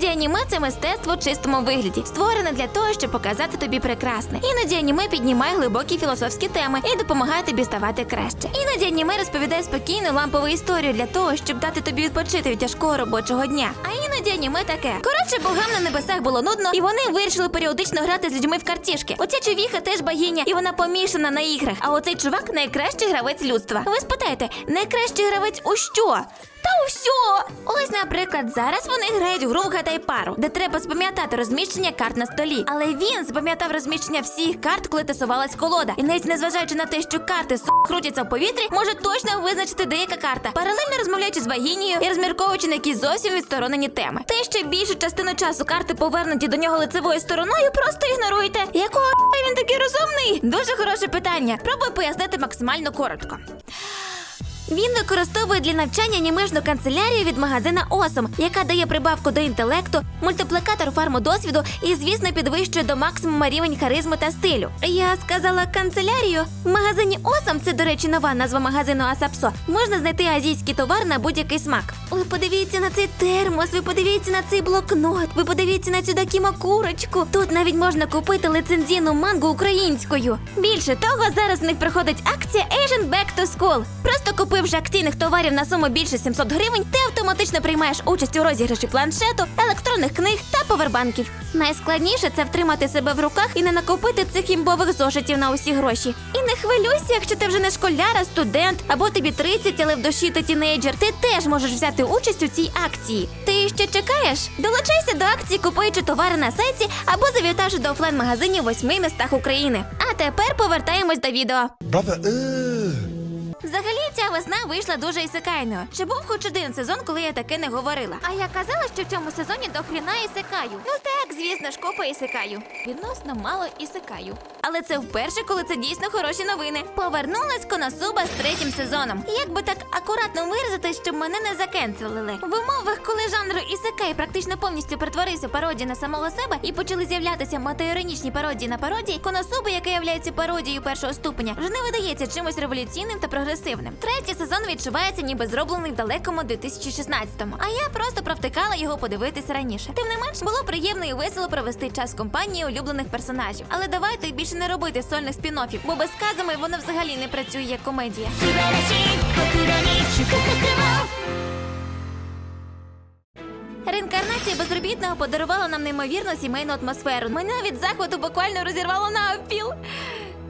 Іноді аніме це мистецтво в чистому вигляді, створене для того, щоб показати тобі прекрасне. Іноді аніме піднімає глибокі філософські теми і допомагає тобі ставати краще. Іноді аніме розповідає спокійну лампову історію для того, щоб дати тобі відпочити від тяжкого робочого дня. А іноді аніме таке. Коротше, богам на небесах було нудно, і вони вирішили періодично грати з людьми в картішки. Оця човіха теж богиня, і вона помішана на іграх. А оцей чувак найкращий гравець людства. Ви спитаєте, найкращий гравець у що? Та у всьо! Ось, наприклад, зараз вони грають гру «Вгадай пару, де треба запам'ятати розміщення карт на столі. Але він запам'ятав розміщення всіх карт, коли тасувалась колода. І навіть незважаючи на те, що карти с крутяться в повітрі, може точно визначити деяка карта, паралельно розмовляючи з богинею і розмірковуючи на якісь зовсім відсторонені теми. Те, що більшу частину часу карти повернуті до нього лицевою стороною, просто ігноруйте. Якого він такий розумний? Дуже хороше питання. Пробую пояснити максимально коротко. Він використовує для навчання німежну канцелярію від магазина Осом, яка дає прибавку до інтелекту, мультиплікатор фарму досвіду і, звісно, підвищує до максимума рівень харизми та стилю. Я сказала канцелярію. В магазині Осом, це, до речі, нова назва магазину Асапсо, можна знайти азійський товар на будь-який смак. Ви подивіться на цей термос, ви подивіться на цей блокнот, ви подивіться на цю дакіма курочку. Тут навіть можна купити лицензійну мангу українською. Більше того, зараз в них проходить акція Asian Back to School. Просто купивши акційних товарів на суму більше 700 гривень, ти автоматично приймаєш участь у розіграші планшету, електронних книг та повербанків. Найскладніше це втримати себе в руках і не накопити цих імбових зошитів на усі гроші. І не хвилюйся, якщо ти вже не школяр, а студент або тобі 30, але в душі ти тінейджер. Ти теж можеш взяти участь у цій акції. Ти ще чекаєш? Долучайся до акції, купуючи товари на сайті або завітавши до офлайн-магазинів восьми містах України. А тепер повертаємось до відео. Brother, ugh. Взагалі ця весна вийшла дуже ісикайною. Чи був хоч один сезон, коли я таке не говорила? А я казала, що в цьому сезоні до хріна ісикаю. Ну так, звісно ж, копа ісикаю. Відносно мало ісикаю. Але це вперше, коли це дійсно хороші новини. Повернулась Коносуба з третім сезоном. Як би так акуратно виразити, щоб мене не закенселили. В умовах, коли жанр ісикай практично повністю перетворився в пародію на самого себе і почали з'являтися мотоіронічні пародії на пародії, Коносуба, яка являється пародією першого ступеня, вже не видається чимось революційним та прогресивним. Третій сезон відчувається, ніби зроблений в далекому 2016-му. А я просто провтикала його подивитися раніше. Тим не менш, було приємно і весело провести час в компанії улюблених персонажів. Але давайте більше не робити сольних спін-оффів, бо без казами воно взагалі не працює як комедія. Реінкарнація безробітного подарувала нам неймовірну сімейну атмосферу. Мене від захвату буквально розірвало на опіл.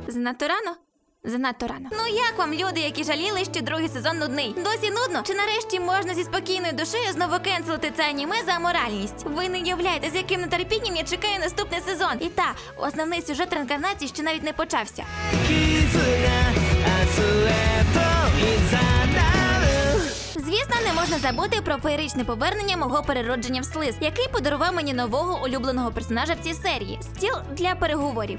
Занадто рано. Занадто рано. Ну як вам люди, які жаліли, що другий сезон нудний? Досі нудно? Чи нарешті можна зі спокійною душею знову кенселити це аніме за аморальність? Ви не уявляєте, з яким нетерпінням я чекаю наступний сезон. І та основний сюжет реінкарнації ще навіть не почався. Не можна забути про феєричне повернення мого переродження в слиз, який подарував мені нового улюбленого персонажа в цій серії стіл для переговорів.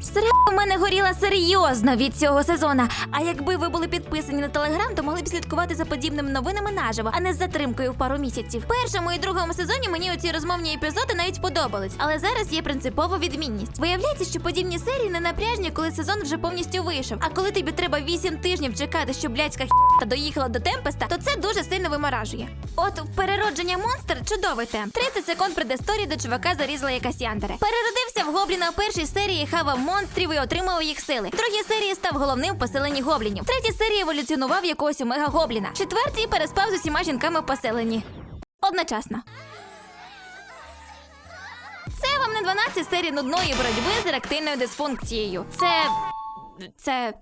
Сра у мене горіла серйозно від цього сезона. А якби ви були підписані на телеграм, то могли б слідкувати за подібними новинами наживо, а не з затримкою в пару місяців. Першому і другому сезоні мені оці розмовні епізоди навіть подобались, але зараз є принципова відмінність. Виявляється, що подібні серії не напряжні, коли сезон вже повністю вийшов. А коли тобі треба 8 тижнів чекати, щоб блядська хіта доїхала до темпеста, то це дуже сильно виморажує. От переродження монстр чудовий темп. 30 секунд предісторії до чувака зарізала якась яндере. Переродився в гобліна в першій серії, хавав монстрів і отримав їх сили. В другій серії став головним в поселенні гоблінів. В третій серії еволюціонував якогось омега гобліна. Четвертій переспав з усіма жінками в поселенні. Одночасно. Це вам не 12 серій нудної боротьби з еректильною дисфункцією. Це. Це.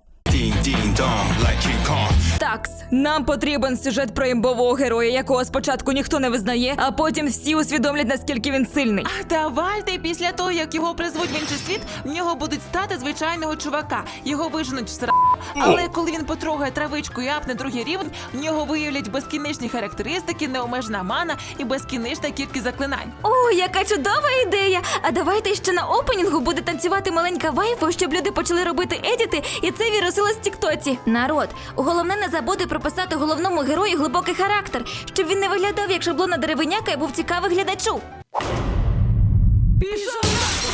Такс, нам потрібен сюжет про імбового героя, якого спочатку ніхто не визнає, а потім всі усвідомлять, наскільки він сильний. А давайте після того, як його призвуть в інший світ, в нього будуть стати звичайного чувака. Його виженуть в сра. Але коли він потрогає травичку і апне другий рівень, в нього виявлять безкінечні характеристики, неомежна мана і безкінечна кількість заклинань. О, яка чудова ідея! А давайте ще на опенінгу буде танцювати маленька вайфу, щоб люди почали робити едіти, і це вірусилось в Тіктоці. Народ, головне не забути прописати головному герою глибокий характер, щоб він не виглядав як шаблона деревиняка і був цікавий глядачу. Пішов!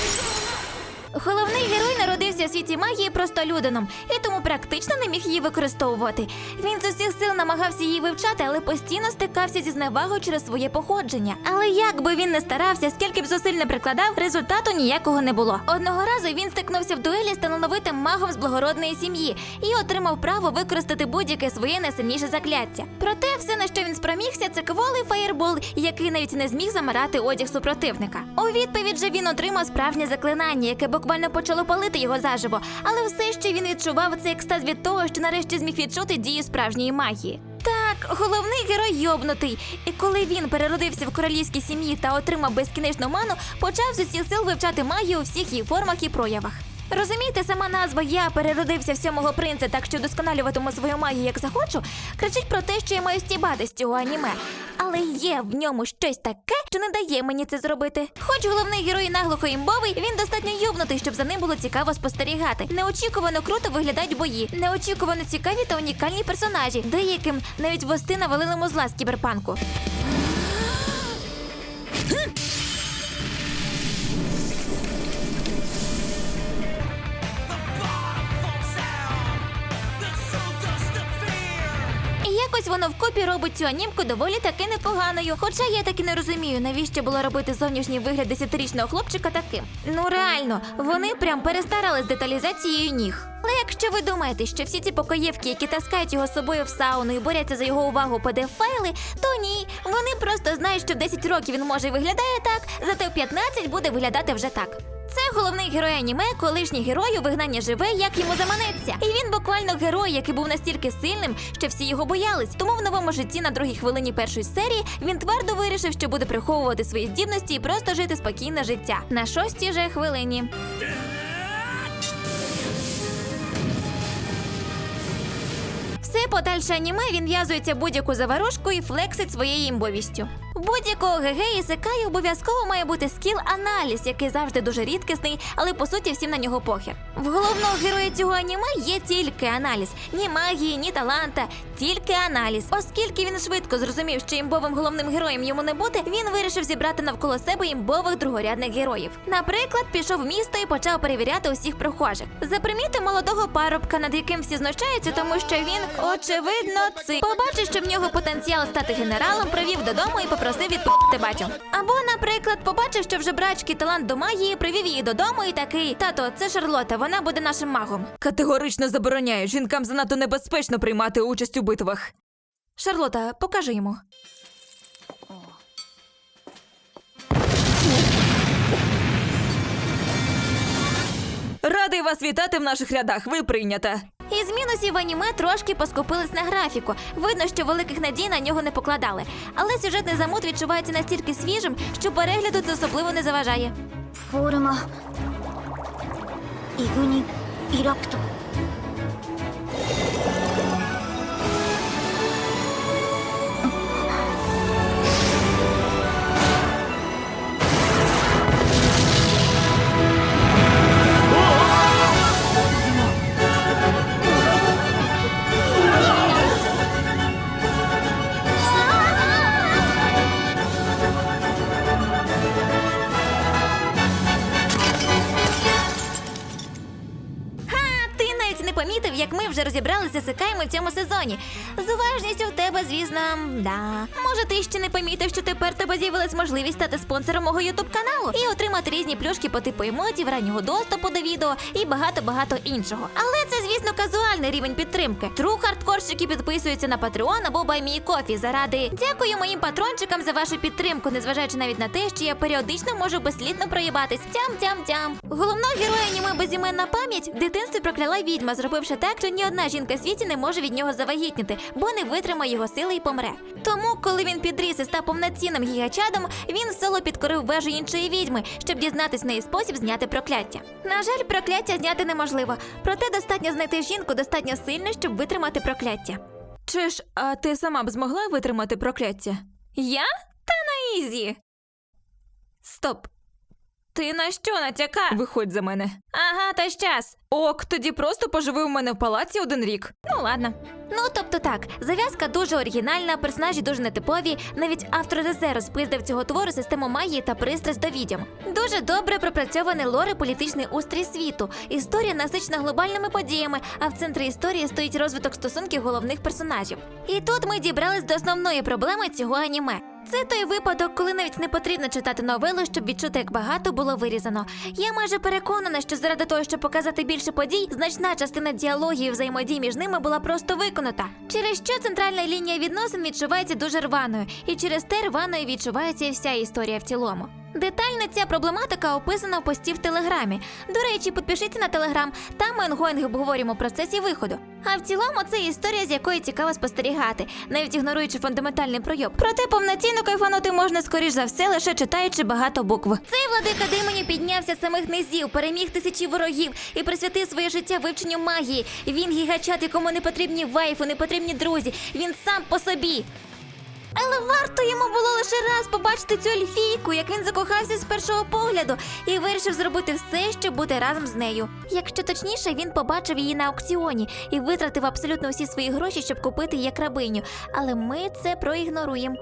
Головний герой народився у світі магії простолюдином і тому практично не міг її використовувати. Він з усіх сил намагався її вивчати, але постійно стикався зі зневагою через своє походження. Але як би він не старався, скільки б зусиль не прикладав, результату ніякого не було. Одного разу він стикнувся в дуелі з талановитим магом з благородної сім'ї і отримав право використати будь-яке своє найсильніше закляття. Проте все, на що він спромігся, це кволий фаєрбол, який навіть не зміг замирати одяг супротивника. У відповідь же він отримав справжнє заклинання, яке буквально почало палити його заживо, але все ще він відчував цей екстаз від того, що нарешті зміг відчути дію справжньої магії. Так, головний герой йобнутий. І коли він переродився в королівській сім'ї та отримав безкінечну ману, почав з усіх сил вивчати магію у всіх її формах і проявах. Розумієте, сама назва Я переродився в сьомого принца, так що досконалюватиму свою магію як захочу, кричить про те, що я маю стібати з цього аніме. Але є в ньому щось таке, що не дає мені це зробити. Хоч головний герой наглухо імбовий, він достатньо юбнутий, щоб за ним було цікаво спостерігати. Неочікувано круто виглядають бої, неочікувано цікаві та унікальні персонажі. Деяким навіть вости навалили музла з кіберпанку. Якось воно вкупі робить цю анімку доволі таки непоганою. Хоча я таки не розумію, навіщо було робити зовнішній вигляд десятирічного хлопчика таким. Ну реально, вони прям перестарали з деталізацією ніг. Але якщо ви думаєте, що всі ці покоївки, які таскають його з собою в сауну і борються за його увагу pdf файли, то ні. Вони просто знають, що в 10 років він може і виглядає так, зате в 15 буде виглядати вже так. Це головний герой аніме, колишній герой у вигнання живе, як йому заманеться. І він буквально герой, який був настільки сильним, що всі його боялись. Тому в новому житті на другій хвилині першої серії він твердо вирішив, що буде приховувати свої здібності і просто жити спокійне життя. На шостій же хвилині. Все подальше аніме він в'язується будь-яку заварушку і флексить своєю імбовістю. У будь-якого ГГ і Секай обов'язково має бути скіл-аналіз, який завжди дуже рідкісний, але по суті всім на нього похер. В головного героя цього аніме є тільки аналіз, ні магії, ні таланта, тільки аналіз. Оскільки він швидко зрозумів, що імбовим головним героєм йому не бути, він вирішив зібрати навколо себе імбових другорядних героїв. Наприклад, пішов в місто і почав перевіряти усіх прохожих. Запримітив молодого парубка, над яким всі знущаються, тому що він, очевидно, ци. Побачив, що в нього потенціал стати генералом, привів додому і попросив відпустити батю. Або, наприклад, побачив, що вже брачки талант до магії, привів її додому і такий: тато, це Шарлота, вона буде нашим магом. Категорично забороняю. Жінкам занадто небезпечно приймати участь у битвах. Шарлота, покажи йому. Радий вас вітати в наших рядах. Ви прийнята. Із мінусів в аніме трошки поскупились на графіку. Видно, що великих надій на нього не покладали. Але сюжетний замут відчувається настільки свіжим, що перегляду це особливо не заважає. フォー не помітив, як ми вже розібралися з Ікаями в цьому сезоні. З уважністю в тебе, звісно, да. Може, ти ще не помітив, що тепер тебе з'явилась можливість стати спонсором мого ютуб каналу і отримати різні плюшки по типу емодів, раннього доступу до відео і багато-багато іншого. Але це, звісно, казуальний рівень підтримки. Тру хардкорщики підписуються на Patreon або BuyMeCoffee заради. Дякую моїм патрончикам за вашу підтримку, незважаючи навіть на те, що я періодично можу безслідно проїбатись. Тям-тям-тям. Головного героя аніме безіменна пам'ять в дитинстві прокляла відьма, зробивши так, що ні одна жінка світі не може від нього завагітніти, бо не витримає його сили і помре. Тому, коли він підріс і став повноцінним гігачадом, він соло підкорив вежу іншої відьми, щоб дізнатись в неї спосіб зняти прокляття. На жаль, прокляття зняти неможливо, проте достатньо знайти жінку достатньо сильно, щоб витримати прокляття. Чи ж, а ти сама б змогла витримати прокляття? Я? Та на ізі. Стоп. Ти на що натяка? Виходь за мене. Ага, та щас. Ок, тоді просто поживи у мене в палаці один рік. Ну ладно. Ну тобто так, зав'язка дуже оригінальна, персонажі дуже нетипові. Навіть автор Резе розпиздив цього твору систему магії та пристрасть до відьом. Дуже добре пропрацьований лор і політичний устрій світу. Історія насичена глобальними подіями, а в центрі історії стоїть розвиток стосунків головних персонажів. І тут ми дібрались до основної проблеми цього аніме. Це той випадок, коли навіть не потрібно читати новелу, щоб відчути, як багато було вирізано. Я майже переконана, що заради того, щоб показати більше подій, значна частина діалогів і взаємодій між ними була просто виконута. Через що центральна лінія відносин відчувається дуже рваною, і через те рваною відчувається і вся історія в цілому. Детально ця проблематика описана в пості в телеграмі. До речі, підпишіться на телеграм, там ми онгоїнг обговорюємо процесі виходу. А в цілому це історія, з якої цікаво спостерігати, навіть ігноруючи фундаментальний пройоб. Проте повноцінно кайфанути можна скоріш за все, лише читаючи багато букв. Цей владика демонів піднявся з самих низів, переміг тисячі ворогів і присвятив своє життя вивченню магії. Він гігачат, якому не потрібні вайфу, не потрібні друзі. Він сам по собі. Але варто йому було лише раз побачити цю ельфійку, як він закохався з першого погляду і вирішив зробити все, щоб бути разом з нею. Якщо точніше, він побачив її на аукціоні і витратив абсолютно всі свої гроші, щоб купити її як рабиню. Але ми це проігноруємо.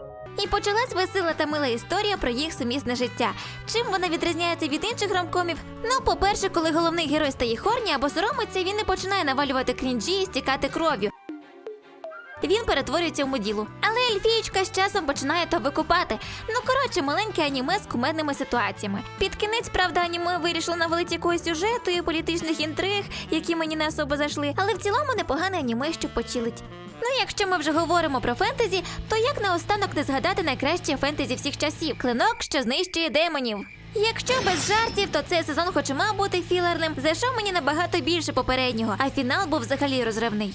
І почалась весела та мила історія про їх сумісне життя. Чим вона відрізняється від інших ромкомів? Ну, по-перше, коли головний герой стає хорні або соромиться, він не починає навалювати крінжі і стікати кров'ю. Він перетворюється в моділу. Але Ельфієчка з часом починає то викупати. Ну коротше, маленьке аніме з кумедними ситуаціями. Під кінець, правда, аніме вирішило навалити якогось сюжету і політичних інтриг, які мені не особо зайшли. Але в цілому непогане аніме, що почилить. Ну, якщо ми вже говоримо про фентезі, то як наостанок не згадати найкраще фентезі всіх часів клинок, що знищує демонів. Якщо без жартів, то цей сезон, хоч і мав бути філерним, зайшов мені набагато більше попереднього, а фінал був взагалі розривний.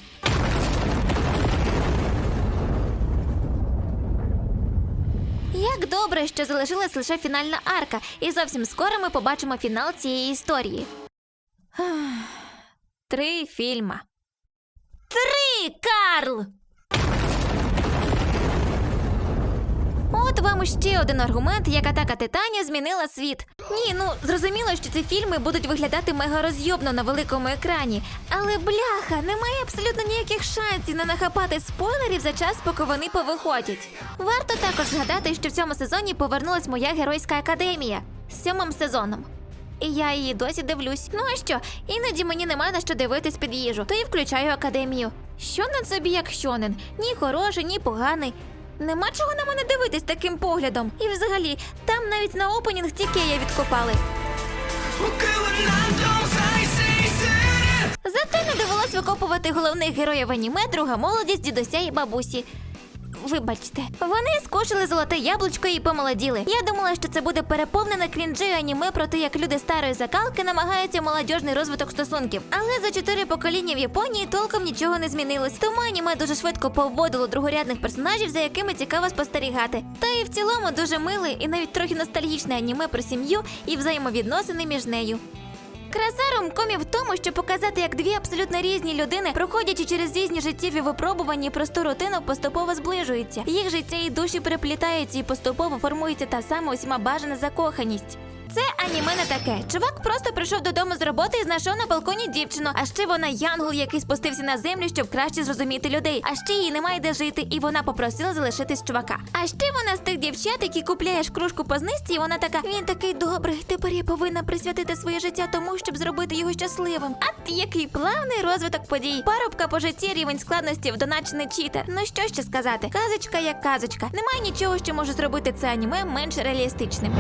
Як добре, що залишилась лише фінальна арка, і зовсім скоро ми побачимо фінал цієї історії. Три фільма. Три, Карл! От вам ще один аргумент, як атака Титанія змінила світ. Ні, ну зрозуміло, що ці фільми будуть виглядати мега розйобно на великому екрані. Але бляха, немає абсолютно ніяких шансів не нахапати спойлерів за час, поки вони повиходять. Варто також згадати, що в цьому сезоні повернулась моя геройська академія з сьомим сезоном. І я її досі дивлюсь. Ну а що? Іноді мені нема на що дивитись під їжу, то і включаю академію. Щонен собі як щонен, ні хороший, ні поганий. Нема чого на мене дивитись таким поглядом. І взагалі, там навіть на опенінг тікея відкопали. Зате не довелось викопувати головних героїв аніме, друга молодість, дідуся і бабусі. Вибачте, вони скошили золоте яблучко і помолоділи. Я думала, що це буде переповнене крінжею аніме про те, як люди старої закалки намагаються молодіжний розвиток стосунків. Але за чотири покоління в Японії толком нічого не змінилось. Тому аніме дуже швидко повводило другорядних персонажів, за якими цікаво спостерігати. Та і в цілому дуже миле і навіть трохи ностальгічне аніме про сім'ю і взаємовідносини між нею. Краса ромкомі в тому, щоб показати, як дві абсолютно різні людини, проходячи через різні життєві випробування і просту рутину, поступово зближуються. Їх життя і душі переплітаються і поступово формується та сама усіма бажана закоханість. Це аніме не таке. Чувак просто прийшов додому з роботи і знайшов на балконі дівчину. А ще вона янгол, який спустився на землю, щоб краще зрозуміти людей. А ще їй немає де жити, і вона попросила залишитись чувака. А ще вона з тих дівчат, які купляєш кружку по знижці, і вона така: він такий добрий. Тепер я повинна присвятити своє життя тому, щоб зробити його щасливим. А який плавний розвиток подій. Парубка по житті рівень складності вдоначений читер. Ну що ще сказати? Казочка як казочка. Немає нічого, що може зробити це аніме менш реалістичним.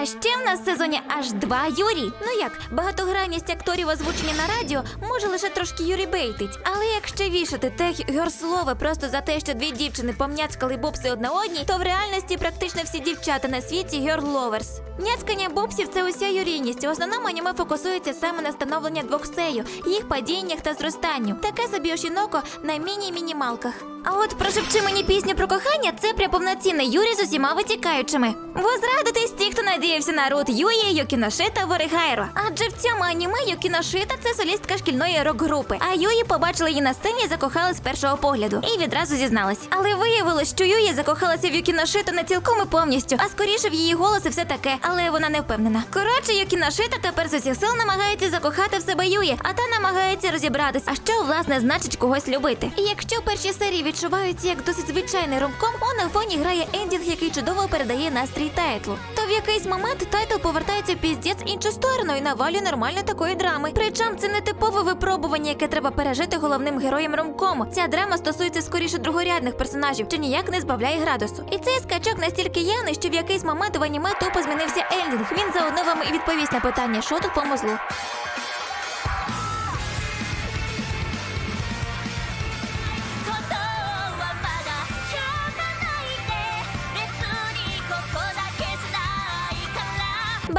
А ще в нас в сезоні аж два Юрі. Ну як, багатогранність акторів озвучення на радіо може лише трошки Юрі бейтить. Але якщо вішати те герслове просто за те, що дві дівчини помняцькали бобси одна одній, то в реальності практично всі дівчата на світі герловерс. Няцкання бобсів це уся юрійність. В основному аніме фокусується саме на становлення двох сею, їх падіннях та зростанню. Таке собі ошіноко на міні-мінімалках. А от прошепчи мені пісню про кохання це прям повноцінний Юрі з усіма витікаючими. Возрадитись ті, хто надіявся на Рут Юї, Йокіноши та Воригайро. Адже в цьому аніме Йокіношита це солістка шкільної рок-групи. А Юї побачила її на сцені і закохалась з першого погляду. І відразу зізналась. Але виявилось, що Юї закохалася в Йокіношиту не цілком і повністю, а скоріше в її голос і все таке, але вона не впевнена. Коротше, Йокіношита тепер з усіх сил намагається закохати в себе Юї, а та намагається розібратись, а що власне значить когось любити. І якщо перші серії відчуваються як досить звичайний ромком, он на фоні грає ендінг, який чудово передає настрій тайтлу. То в якийсь момент тайтл повертається піздець іншу сторону і навалює нормально такої драми. Причому це не типове випробування, яке треба пережити головним героєм ромкому. Ця драма стосується скоріше другорядних персонажів, що ніяк не збавляє градусу. І цей скачок настільки явний, що в якийсь момент в аніме тупо змінився ендінг. Він заодно вам і відповість на питання, що тут по.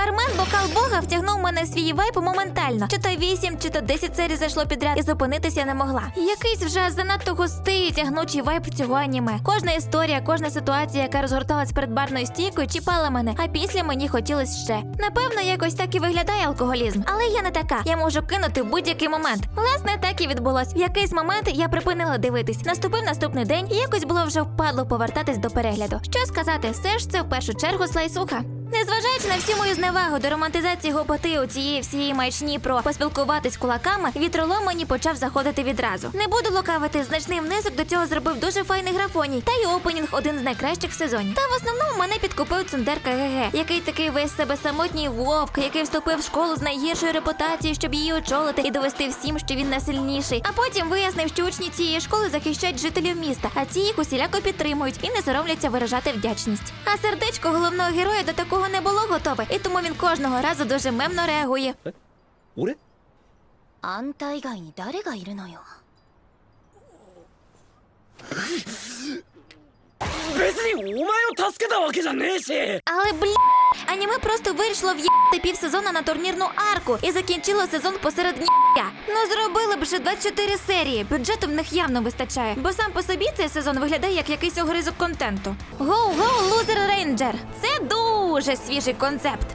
Бармен бокал Бога втягнув мене в свій вайп моментально. Чи то 8, чи то 10 серій зайшло підряд, і зупинитися не могла. Якийсь вже занадто густий і тягнучий вайп цього аніме. Кожна історія, кожна ситуація, яка розгорталась перед барною стійкою, чіпала мене, а після мені хотілось ще. Напевно, якось так і виглядає алкоголізм. Але я не така. Я можу кинути в будь-який момент. Власне, так і відбулось. В якийсь момент я припинила дивитись. Наступив наступний день, і якось було вже впадло повертатись до перегляду. Що сказати, все ж це в першу чергу слайсуха. Незважаючи на всю мою зневагу до романтизації гопоти у цієї всієї маячні про поспілкуватись кулаками, вітролом мені почав заходити відразу. Не буду лукавити, значний внесок до цього зробив дуже файний графоній, та й опенінг один з найкращих в сезоні. Та в основному мене підкупив цундерка ГГ, який такий весь себе самотній вовк, який вступив в школу з найгіршою репутацією, щоб її очолити і довести всім, що він найсильніший. А потім вияснив, що учні цієї школи захищають жителів міста, а ці їх усіляко підтримують і не соромляться виражати вдячність. А сердечко головного героя до такого такого не було готове, і тому він кожного разу дуже мемно реагує. Оре? Анта ігайні дарега іриною. Але бля, аніме просто вирішило в'їхати півсезона на турнірну арку і закінчило сезон посеред ніття. Ну зробили б вже 24 серії. Бюджету в них явно вистачає, бо сам по собі цей сезон виглядає як якийсь огризок контенту. Гоу-гоу, лузер рейнджер. Це ду! Дуже свіжий концепт.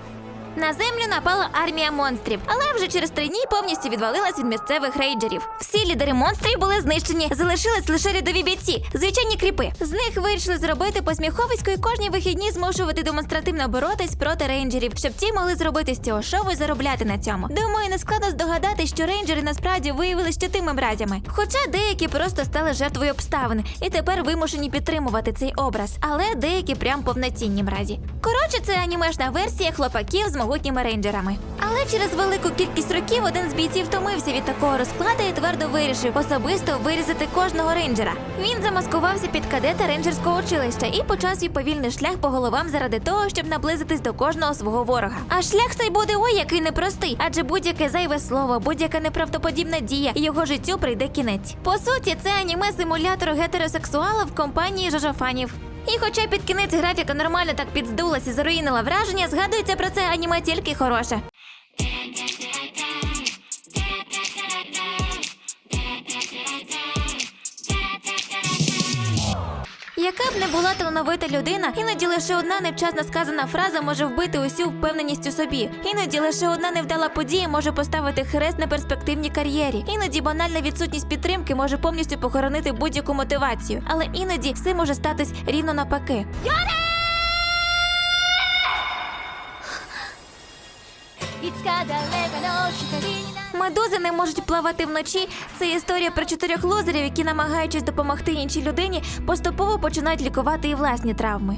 На землю напала армія монстрів, але вже через три дні повністю відвалилась від місцевих рейджерів. Всі лідери монстрів були знищені, залишились лише рядові бійці, звичайні кріпи. З них вирішили зробити посміховисько і кожні вихідні змушувати демонстративно боротись проти рейнджерів, щоб ті могли зробити з цього шоу і заробляти на цьому. Думаю, не складно здогадати, що рейнджери насправді виявилися тими мразями. Хоча деякі просто стали жертвою обставин і тепер вимушені підтримувати цей образ, але деякі прям повноцінні мразі. Коротше, це анімешна версія хлопаків з могутніми рейнджерами. Але через велику кількість років один з бійців втомився від такого розкладу і твердо вирішив особисто вирізати кожного рейнджера. Він замаскувався під кадета рейнджерського училища і почав свій повільний шлях по головам заради того, щоб наблизитись до кожного свого ворога. А шлях цей буде ой який непростий, адже будь-яке зайве слово, будь-яка неправдоподібна дія, його життю прийде кінець. По суті, це аніме симулятор гетеросексуала в компанії жажафанів. І хоча під кінець графіка нормально так підздулась і заруїнила враження, згадується про це аніме тільки хороше. Б не була талановита людина, іноді лише одна невчасно сказана фраза може вбити усю впевненість у собі. Іноді лише одна невдала подія може поставити хрест на перспективній кар'єрі. Іноді банальна відсутність підтримки може повністю похоронити будь-яку мотивацію. Але іноді все може статись рівно навпаки. い Медузи не можуть плавати вночі. Це історія про чотирьох лозерів, які, намагаючись допомогти іншій людині, поступово починають лікувати і власні травми.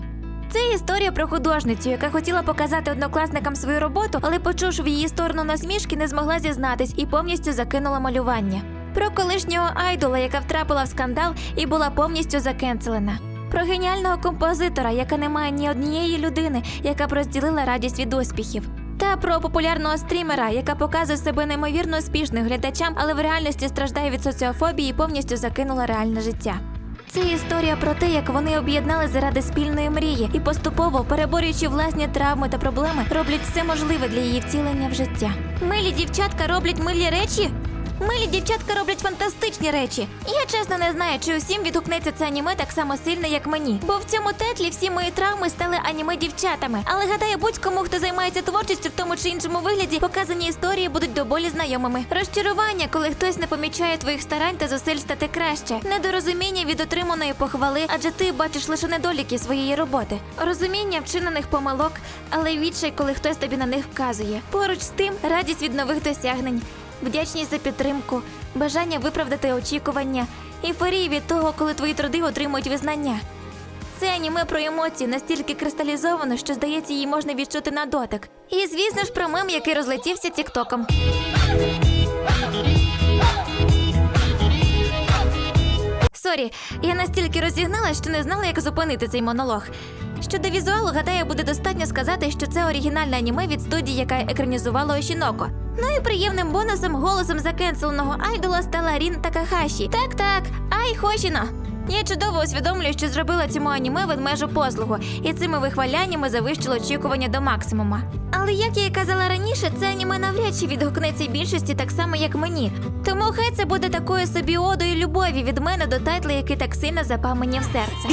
Це історія про художницю, яка хотіла показати однокласникам свою роботу, але, почувши в її сторону насмішки, не змогла зізнатись і повністю закинула малювання. Про колишнього айдола, яка втрапила в скандал і була повністю закенцелена. Про геніального композитора, яка не має ні однієї людини, яка б розділила радість від успіхів. Про популярного стрімера, яка показує себе неймовірно успішним глядачам, але в реальності страждає від соціофобії і повністю закинула реальне життя. Це історія про те, як вони об'єднали заради спільної мрії і поступово, переборюючи власні травми та проблеми, роблять все можливе для її втілення в життя. Милі дівчатка роблять милі речі. Милі дівчатка роблять фантастичні речі. Я чесно не знаю, чи усім відгукнеться це аніме так само сильно, як мені. Бо в цьому тетлі всі мої травми стали аніме дівчатами. Але гадаю, будь-кому, хто займається творчістю в тому чи іншому вигляді, показані історії будуть до болі знайомими. Розчарування, коли хтось не помічає твоїх старань та зусиль стати краще, недорозуміння від отриманої похвали, адже ти бачиш лише недоліки своєї роботи. Розуміння вчинених помилок, але відчай, коли хтось тобі на них вказує. Поруч з тим радість від нових досягнень, вдячність за підтримку, бажання виправдати очікування, ейфорія від того, коли твої труди отримують визнання. Це аніме про емоції настільки кристалізовано, що здається, її можна відчути на дотик. І звісно ж про мем, який розлетівся тіктоком. Сорі, я настільки розігналась, що не знала, як зупинити цей монолог. Щодо візуалу, гадаю, буде достатньо сказати, що це оригінальне аніме від студії, яка екранізувала Ошіноко. Ну і приємним бонусом голосом закенселеного айдола стала Рін Такахаші. Так, так, ай Хошіно. Я чудово усвідомлюю, що зробила цьому аніме ведмежу послугу, і цими вихваляннями завищило очікування до максимума. Але як я і казала раніше, це аніме навряд чи відгукнеться більшості так само, як мені. Тому хай це буде такою собі одою любові від мене до тайтла, який так сильно запав мені в серце.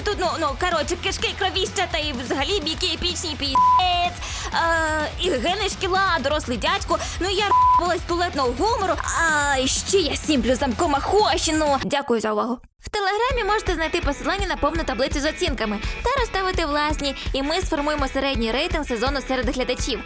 Що тут, ну, ну, коротше, кишки, кровіща та і взагалі бійки епічні пі***ець. Е, і гени шкіла, дорослий дядько. Ну я р***балась тулетного гумору. А ще я сім плюсом кома хощину. Дякую за увагу. В телеграмі можете знайти посилання на повну таблицю з оцінками та розставити власні, і ми сформуємо середній рейтинг сезону серед глядачів.